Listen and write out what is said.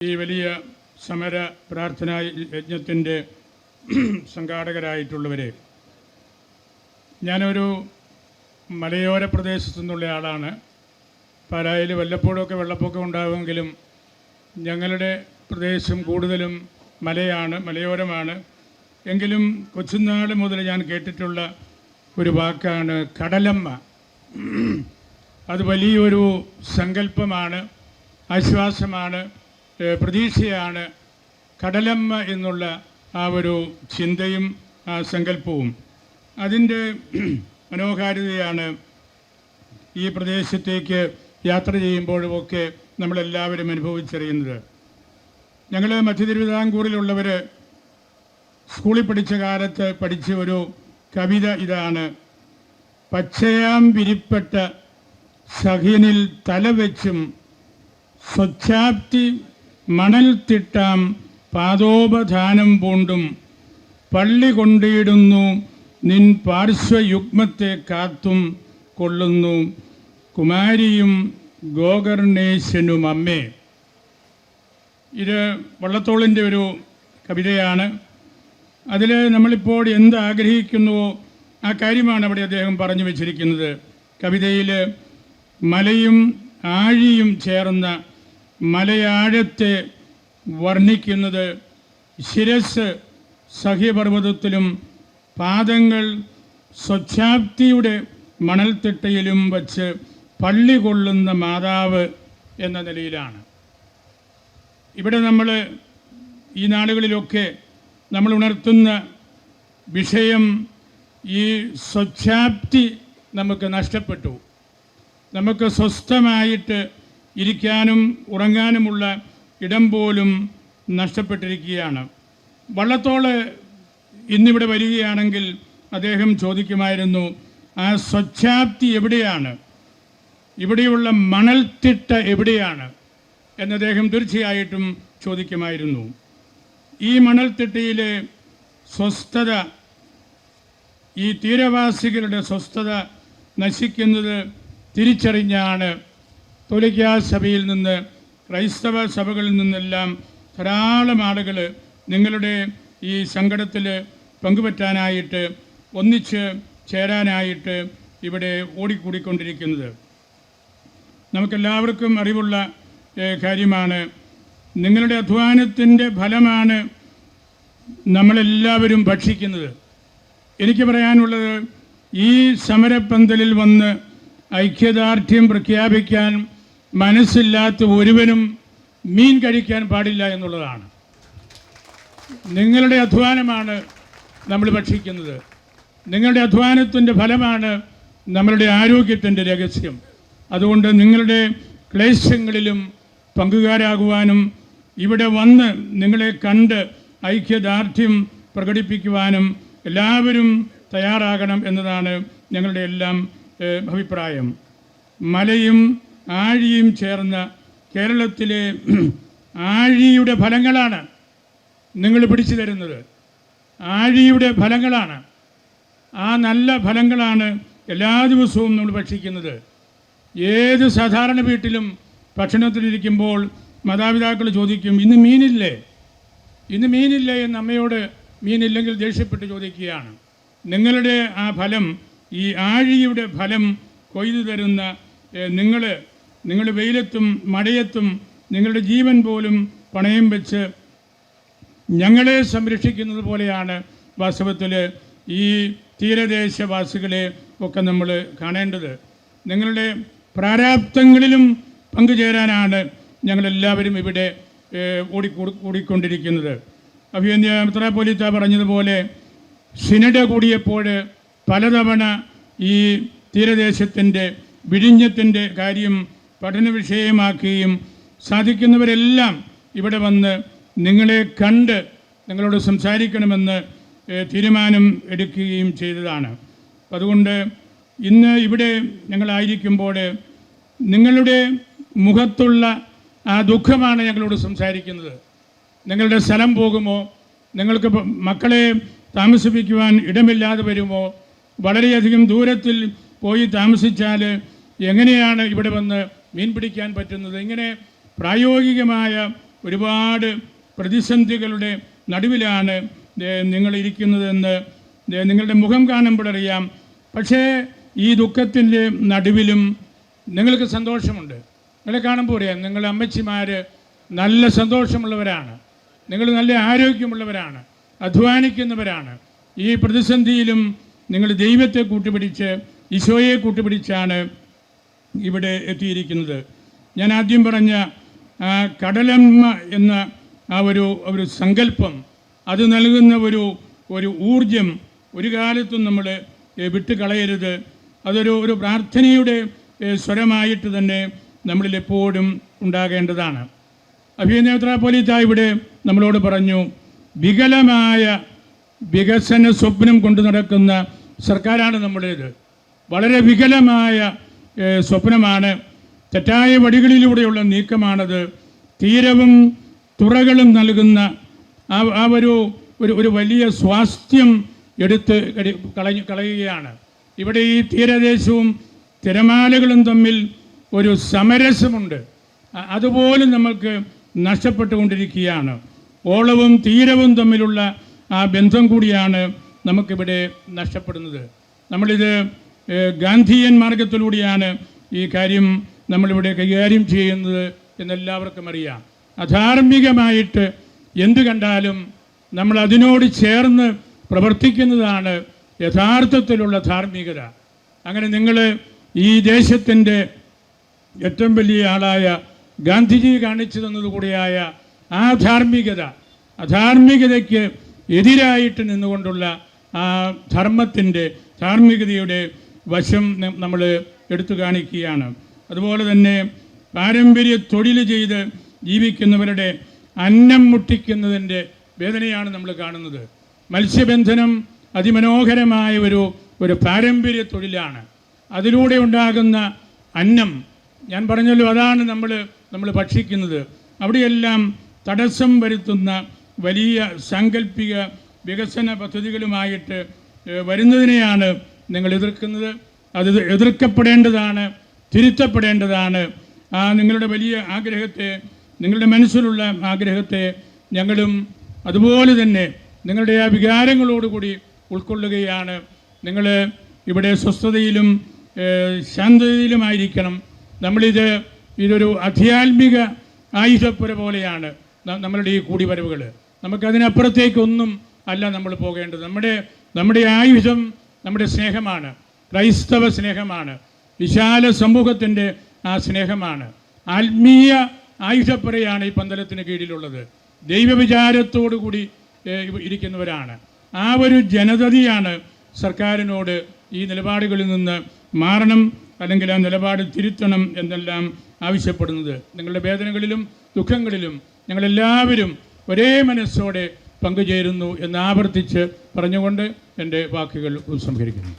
ഈ വലിയ സമര പ്രാർത്ഥനാ യജ്ഞത്തിന്റെ സംഘാടകരായിട്ടുള്ളവരെ ഞാനൊരു മലയോര പ്രദേശത്തു നിന്നുള്ള ആളാണ്. പാലായിൽ വല്ലപ്പോഴൊക്കെ വെള്ളപ്പൊക്കം ഉണ്ടാകുമെങ്കിലും ഞങ്ങളുടെ പ്രദേശം കൂടുതലും മലയാണ് മലയോരമാണ്. എങ്കിലും കൊച്ചുനാൾ മുതൽ ഞാൻ കേട്ടിട്ടുള്ള ഒരു വാക്കാണ് കടലമ്മ. അത് വലിയൊരു സങ്കല്പമാണ് ആശ്വാസമാണ്. പ്രതീക്ഷയാണ് കടലമ്മ എന്നുള്ള ആ ഒരു ചിന്തയും ആ സങ്കല്പവും. അതിന്റെ മനോഹാരിതയാണ് ഈ പ്രദേശത്തേക്ക് യാത്ര ചെയ്യുമ്പോഴുമൊക്കെ നമ്മളെല്ലാവരും അനുഭവിച്ചറിയുന്നത്. ഞങ്ങൾ മധ്യ തിരുവിതാംകൂറിലുള്ളവർ സ്കൂളിൽ പഠിച്ച കാലത്ത് പഠിച്ച ഒരു കവിത ഇതാണ്. പച്ചയാം വിരിപ്പെട്ട സഹിനിൽ തലവെച്ചും സ്വച്ഛാപ്തി മണൽ തിട്ടാം പാദോപധാനം പൂണ്ടും പള്ളി കൊണ്ടിടുന്നു നിൻ പാർശ്വയുഗ്മത്തെ കാത്തും കൊള്ളുന്നു. കുമാരിയും ഗോകർണേശനും അമ്മേ. ഇത് വള്ളത്തോളിന്റെ ഒരു കവിതയാണ്. അതിൽ നമ്മളിപ്പോൾ എന്ത് ആഗ്രഹിക്കുന്നുവോ ആ കാര്യമാണ് അവിടെ അദ്ദേഹം പറഞ്ഞു വച്ചിരിക്കുന്നത്. കവിതയിൽ മലയും ആഴിയും ചേർന്ന മലയാഴത്തെ വർണിക്കുന്നത് ശിരസ് സഹ്യപർവതത്തിലും പാദങ്ങൾ സ്വച്ഛാപ്തിയുടെ മണൽത്തിട്ടയിലും വച്ച് പള്ളി കൊള്ളുന്ന മാതാവ് എന്ന നിലയിലാണ്. ഇവിടെ നമ്മൾ ഈ നാളുകളിലൊക്കെ നമ്മൾ ഉണർത്തുന്ന വിഷയം ഈ സ്വച്ഛാപ്തി നമുക്ക് നഷ്ടപ്പെട്ടു. നമുക്ക് സ്വസ്ഥമായിട്ട് ഇരിക്കാനും ഉറങ്ങാനുമുള്ള ഇടം പോലും നഷ്ടപ്പെട്ടിരിക്കുകയാണ്. വള്ളത്തോൾ ഇന്നിവിടെ വരികയാണെങ്കിൽ അദ്ദേഹം ചോദിക്കുമായിരുന്നു ആ സ്വച്ഛാപ്തി എവിടെയാണ്? ഇവിടെയുള്ള മണൽത്തിട്ട എവിടെയാണ്? എന്ന് അദ്ദേഹം തീർച്ചയായിട്ടും ചോദിക്കുമായിരുന്നു. ഈ മണൽത്തിട്ടയിലെ സ്വസ്ഥത ഈ തീരവാസികളുടെ സ്വസ്ഥത നശിക്കുന്നത് തിരിച്ചറിഞ്ഞാണ് തോലിക്കാ സഭയിൽ നിന്ന് ക്രൈസ്തവ സഭകളിൽ നിന്നെല്ലാം ധാരാളം ആളുകൾ നിങ്ങളുടെ ഈ സങ്കടത്തിൽ പങ്കുപറ്റാനായിട്ട് ഒന്നിച്ച് ചേരാനായിട്ട് ഇവിടെ ഓടിക്കൂടിക്കൊണ്ടിരിക്കുന്നത്. നമുക്കെല്ലാവർക്കും അറിവുള്ള കാര്യമാണ്. നിങ്ങളുടെ അധ്വാനത്തിന്റെ ഫലമാണ് നമ്മളെല്ലാവരും ഭക്ഷിക്കുന്നത്. എനിക്ക് പറയാനുള്ളത് ഈ സമരപ്പന്തലിൽ വന്ന് ഐക്യദാർഢ്യം പ്രഖ്യാപിക്കാൻ മനസ്സില്ലാത്ത ഒരുവനും മീൻ കഴിക്കാൻ പാടില്ല എന്നുള്ളതാണ്. നിങ്ങളുടെ അധ്വാനമാണ് നമ്മൾ ഭക്ഷിക്കുന്നത്. നിങ്ങളുടെ അധ്വാനത്തിന്റെ ഫലമാണ് നമ്മളുടെ ആരോഗ്യത്തിന്റെ രഹസ്യം. അതുകൊണ്ട് നിങ്ങളുടെ ക്ലേശങ്ങളിലും പങ്കുകാരാകുവാനും ഇവിടെ വന്ന് നിങ്ങളെ കണ്ട് ഐക്യദാർഢ്യം പ്രകടിപ്പിക്കുവാനും എല്ലാവരും തയ്യാറാകണം എന്നതാണ് ഞങ്ങളുടെ എല്ലാം അഭിപ്രായം. മലയും ആഴിയും ചേർന്ന കേരളത്തിലെ ആഴിയുടെ ഫലങ്ങളാണ് നിങ്ങൾ പിടിച്ചു തരുന്നത്. ആഴിയുടെ ഫലങ്ങളാണ്. ആ നല്ല ഫലങ്ങളാണ് എല്ലാ ദിവസവും നമ്മൾ ഭക്ഷിക്കുന്നത്. ഏത് സാധാരണ വീട്ടിലും ഭക്ഷണത്തിലിരിക്കുമ്പോൾ മാതാപിതാക്കൾ ചോദിക്കും ഇന്ന് മീനില്ലേ? ഇന്ന് മീനില്ലേ? എന്ന് അമ്മയോട് മീനില്ലെങ്കിൽ ദേഷ്യപ്പെട്ട് ചോദിക്കുകയാണ്. നിങ്ങളുടെ ആ ഫലം ഈ ആഴിയുടെ ഫലം കൊയ്തു തരുന്ന നിങ്ങൾ നിങ്ങൾ വെയിലത്തും മഴയത്തും നിങ്ങളുടെ ജീവൻ പോലും പണയം വെച്ച് ഞങ്ങളെ സംരക്ഷിക്കുന്നത് പോലെയാണ് വാസ്തവത്തിൽ ഈ തീരദേശവാസികളെ ഒക്കെ നമ്മൾ കാണേണ്ടത്. നിങ്ങളുടെ പ്രാരാബ്ദങ്ങളിലും പങ്കുചേരാനാണ് ഞങ്ങളെല്ലാവരും ഇവിടെ ഓടിക്കൂടി കൂടിക്കൊണ്ടിരിക്കുന്നത് അഭിയന്യ മിത്രാപോലിത്ത പറഞ്ഞതുപോലെ സിനഡ് കൂടിയപ്പോൾ പലതവണ ഈ തീരദേശത്തിന്റെ വിഴിഞ്ഞത്തിന്റെ കാര്യം പഠന വിഷയമാക്കുകയും സാധിക്കുന്നവരെല്ലാം ഇവിടെ വന്ന് നിങ്ങളെ കണ്ട് നിങ്ങളോട് സംസാരിക്കണമെന്ന് തീരുമാനം എടുക്കുകയും ചെയ്തതാണ്. അതുകൊണ്ട് ഇന്ന് ഇവിടെ ഞങ്ങളായിരിക്കുമ്പോൾ നിങ്ങളുടെ മുഖത്തുള്ള ആ ദുഃഖമാണ് ഞങ്ങളോട് സംസാരിക്കുന്നത്. നിങ്ങളുടെ സ്ഥലം പോകുമോ? നിങ്ങൾക്ക് മക്കളെ താമസിപ്പിക്കുവാൻ ഇടമില്ലാതെ വരുമോ? വളരെയധികം ദൂരത്തിൽ പോയി താമസിച്ചാൽ എങ്ങനെയാണ് ഇവിടെ വന്ന് മീൻ പിടിക്കാൻ പറ്റുന്നത്? ഇങ്ങനെ പ്രായോഗികമായ ഒരുപാട് പ്രതിസന്ധികളുടെ നടുവിലാണ് നിങ്ങളിരിക്കുന്നതെന്ന് നിങ്ങളുടെ മുഖം കാണുമ്പോഴറിയാം പക്ഷേ ഈ ദുഃഖത്തിന്റെ നടുവിലും നിങ്ങൾക്ക് സന്തോഷമുണ്ട്. നിങ്ങളെ കാണുമ്പോൾ അറിയാം നിങ്ങളുടെ അമ്മച്ചിമാർ നല്ല സന്തോഷമുള്ളവരാണ്. നിങ്ങൾ നല്ല ആരോഗ്യമുള്ളവരാണ് അധ്വാനിക്കുന്നവരാണ്. ഈ പ്രതിസന്ധിയിലും നിങ്ങൾ ദൈവത്തെ കൂട്ടുപിടിച്ച് ഈശോയെ കൂട്ടുപിടിച്ചാണ് ഇവിടെ എത്തിയിരിക്കുന്നത്. ഞാൻ ആദ്യം പറഞ്ഞ കടലമ്മ എന്ന ആ ഒരു ഒരു സങ്കല്പം അത് നൽകുന്ന ഒരു ഒരു ഊർജം ഒരു കാലത്തും നമ്മൾ വിട്ട് കളയരുത് അതൊരു ഒരു പ്രാർത്ഥനയുടെ സ്വരമായിട്ട് തന്നെ നമ്മളിൽ എപ്പോഴും ഉണ്ടാകേണ്ടതാണ്. അഭിനേത്രാപോലിത്ത ഇവിടെ നമ്മളോട് പറഞ്ഞു വികലമായ വികസന സ്വപ്നം കൊണ്ടു നടക്കുന്ന സർക്കാരാണ് നമ്മുടേത് വളരെ വികലമായ സ്വപ്നമാണ്. തെറ്റായ വഴികളിലൂടെയുള്ള നീക്കമാണത്. തീരവും തുറകളും നൽകുന്ന ആ ആ ഒരു ഒരു ഒരു വലിയ സ്വാസ്ഥ്യം എടുത്ത് കളഞ്ഞു കളയുകയാണ്. ഇവിടെ ഈ തീരദേശവും തിരമാലകളും തമ്മിൽ ഒരു സമരസമുണ്ട്. അതുപോലെ നമുക്ക് നഷ്ടപ്പെട്ടുകൊണ്ടിരിക്കുകയാണ്. ഓളവും തീരവും തമ്മിലുള്ള ആ ബന്ധം കൂടിയാണ് നമുക്കിവിടെ നഷ്ടപ്പെടുന്നത്. നമ്മളിത് ഗാന്ധിയൻ മാർഗത്തിലൂടെയാണ് ഈ കാര്യം നമ്മളിവിടെ കൈകാര്യം ചെയ്യുന്നത് എന്നെല്ലാവർക്കും അറിയാം. അധാർമികമായിട്ട് എന്തു കണ്ടാലും നമ്മൾ അതിനോട് ചേർന്ന് പ്രവർത്തിക്കുന്നതാണ് യഥാർത്ഥത്തിലുള്ള ധാർമ്മികത. അങ്ങനെ നിങ്ങൾ ഈ ദേശത്തിന്റെ ഏറ്റവും വലിയ ആളായ ഗാന്ധിജി കാണിച്ചു തന്നതുകൂടിയായ ആ ധാർമ്മികത അധാർമികതയ്ക്ക് എതിരായിട്ട് നിന്നുകൊണ്ടുള്ള ആ ധർമ്മത്തിന്റെ ധാർമ്മികതയുടെ വശം നമ്മൾ എടുത്തു കാണിക്കുകയാണ്. അതുപോലെ തന്നെ പാരമ്പര്യ തൊഴിൽ ചെയ്ത് ജീവിക്കുന്നവരുടെ അന്നം മുട്ടിക്കുന്നതിന്റെ വേദനയാണ് നമ്മൾ കാണുന്നത്. മത്സ്യബന്ധനം അതിമനോഹരമായ ഒരു ഒരു പാരമ്പര്യ തൊഴിലാണ്. അതിലൂടെ ഉണ്ടാകുന്ന അന്നം ഞാൻ പറഞ്ഞല്ലോ അതാണ് നമ്മൾ നമ്മൾ ഭക്ഷിക്കുന്നത്. അവിടെയെല്ലാം തടസ്സം വരുത്തുന്ന വലിയ സാങ്കല്പിക വികസന പദ്ധതികളുമായിട്ട് വരുന്നതിനെയാണ് നിങ്ങൾ എതിർക്കുന്നത് അത് എതിർക്കപ്പെടേണ്ടതാണ് തിരുത്തപ്പെടേണ്ടതാണ്. ആ നിങ്ങളുടെ വലിയ ആഗ്രഹത്തെ നിങ്ങളുടെ മനസ്സിലുള്ള ആഗ്രഹത്തെ ഞങ്ങളും അതുപോലെ തന്നെ നിങ്ങളുടെ ആ വികാരങ്ങളോടുകൂടി ഉൾക്കൊള്ളുകയാണ്. നിങ്ങൾ ഇവിടെ സ്വസ്ഥതയിലും ശാന്തതയിലുമായിരിക്കണം. നമ്മളിത് ഇതൊരു അധ്യാത്മിക ആയുധപ്പുര പോലെയാണ് നമ്മളുടെ ഈ കൂടിവരവുകൾ നമുക്കതിനപ്പുറത്തേക്കൊന്നും അല്ല നമ്മൾ പോകേണ്ടത്. നമ്മുടെ നമ്മുടെ ആയുധം നമ്മുടെ സ്നേഹമാണ്. ക്രൈസ്തവ സ്നേഹമാണ്. വിശാല സമൂഹത്തിന്റെ ആ സ്നേഹമാണ്. ആത്മീയ ആയുധപ്പുരയാണ് ഈ പന്തലത്തിന് കീഴിലുള്ളത്. ദൈവവിചാരത്തോടു കൂടി ഇരിക്കുന്നവരാണ്. ആ ഒരു ജനതയാണ് സർക്കാരിനോട് ഈ നിലപാടുകളിൽ നിന്ന് മാറണം അല്ലെങ്കിൽ ആ നിലപാട് തിരുത്തണം എന്നെല്ലാം ആവശ്യപ്പെടുന്നത്. നിങ്ങളുടെ വേദനകളിലും ദുഃഖങ്ങളിലും ഞങ്ങളെല്ലാവരും ഒരേ മനസ്സോടെ പങ്കുചേരുന്നു എന്ന് ആവർത്തിച്ച് പറഞ്ഞുകൊണ്ട് എന്റെ വാക്കുകൾ ഉപസംഹരിക്കുന്നു